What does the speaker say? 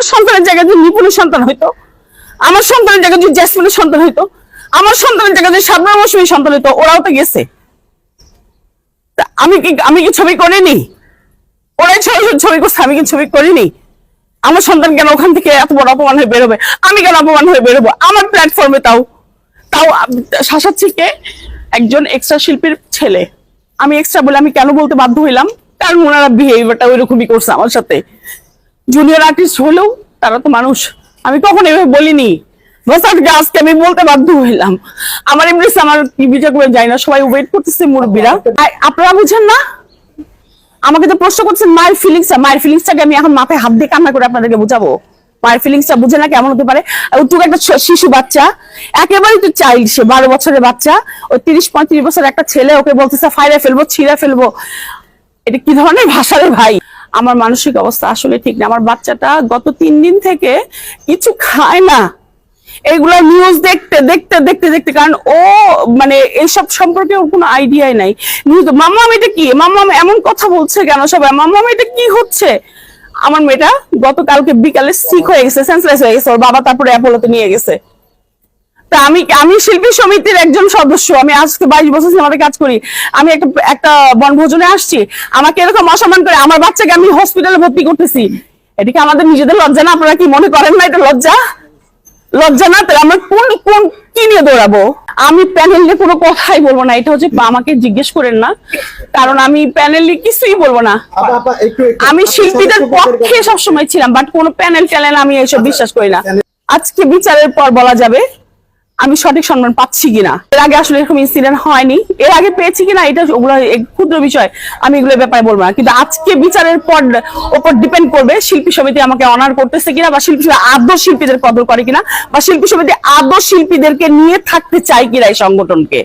আমার সন্তানের জায়গায় যদি নিপুণের সন্তান হইতো, আমার সন্তানের জায়গায় যদি জ্যাসমিনের সন্তান হইতো, আমার সন্তানের জায়গায় যদি সাবনা মৌসুমীর সন্তান হইতো, ওরাও তো গেছে। আমি কি আমি কি ছবি করিনি? ওরাই ছবি ছবি করছে, আমি কি ছবি করিনি? আমার সন্তান কেন ওখান থেকে এত বড় অপমান হয়ে বেরোবে? আমি কেন অপমান হয়ে বেরোবো? আমার প্ল্যাটফর্মে তাও তাও শাসাচ্ছি কে? একজন এক্সট্রা শিল্পীর ছেলে। আমি এক্সট্রা বলে আমি কেন বলতে বাধ্য হইলাম? কারণ ওনারা বিহেভিয়ারটা ওইরকমই করছে আমার সাথে। জুনিয়র আর্টিস্ট হলেও তারা তো মানুষ। আমি কখন এভাবে বলিনি। বাস আজকে আমি বলতে বাধ্য হইলাম। আমার এমনি আমার বিচার করে যাই না, সবাই ওয়েট করতেছে মুরব্বীরা। আপনারা বুঝেন না? আমাকে তো প্রশ্ন করছেন মায়ের ফিলিংস মায়ের ফিলিংসটাকে আমি এখন মাথায় হাত দিয়ে কান্না করে আপনাদেরকে বুঝাবো? মায়ের ফিলিংসটা বুঝে না কেমন হতে পারে? তুই একটা শিশু বাচ্চা। একেবারেই তো চাইল্ড সে বারো বছরের বাচ্চা। ওই তিরিশ, পঁয়ত্রিশ বছর একটা ছেলে, ওকে বলতেছে, ফাইরে ফেলব, ছিঁড়ে ফেলব। এটা কি ধরনের ভাষা রে ভাই? আমার মানসিক অবস্থা আসলে ঠিক না। আমার বাচ্চাটা গত তিন দিন থেকে কিছু খায় না। এগুলা নিউজ দেখতে দেখতে দেখতে দেখতে, কারণ ও মানে এইসব সম্পর্কে ওর কোনো আইডিয়াই নাই। নিউজ মাম্মা এটা কি? মাম্মা এমন কথা বলছে কেন সবাই? মাম্মা এটা কি হচ্ছে? আমার মেয়েটা গতকালকে বিকালে সিক হয়ে গেছে সেন্সলেস হয়ে গেছে। ওর বাবা তারপরে অ্যাপোলোতে নিয়ে গেছে। তা আমি আমি শিল্পী সমিতির একজন সদস্য আমি আজকে বাইশ বছর সিনেমাতে কাজ করি। আমি একটা একটা বনভোজনে আসছি আমাকে এরকম অসম্মান করে আমার বাচ্চাকে আমি হসপিটালে ভর্তি করতেছি। এদিকে আমাদের নিজেদের লজ্জা না আপনারা কি মনে করেন না এটা লজ্জা? লজ্জা না তাহলে আমরা কোন কোন কি নিয়ে দৌড়াবো? আমি প্যানেল নিয়ে কোনো কথাই বলব না এটা হচ্ছে আমাকে জিজ্ঞেস করেন না কারণ আমি প্যানেল নিয়ে কিছুই বলব না। আমি শিল্পীদের পক্ষে সবসময় ছিলাম বাট কোনো প্যানেল ট্যানেল আমি এসব বিশ্বাস করি না। আজকে বিচারের পর বলা যাবে আমি সঠিক সম্মান পাচ্ছি কিনা? এর আগে আসলে এরকম ইনসিডেন্ট হয়নি। এর আগে পেয়েছি কিনা, এটা ওগুলো ক্ষুদ্র বিষয়। আমি এগুলো ব্যাপারে বলব না। কিন্তু আজকে বিচারের পর, ওপর ডিপেন্ড করবে শিল্পী সমিতি আমাকে অনার করতেছে কিনা বা শিল্পী সমিতি আদৌ শিল্পীদের কদর করে কিনা বা শিল্পী সমিতি আদৌ শিল্পীদেরকে নিয়ে থাকতে চায় কিনা এই সংগঠনকে।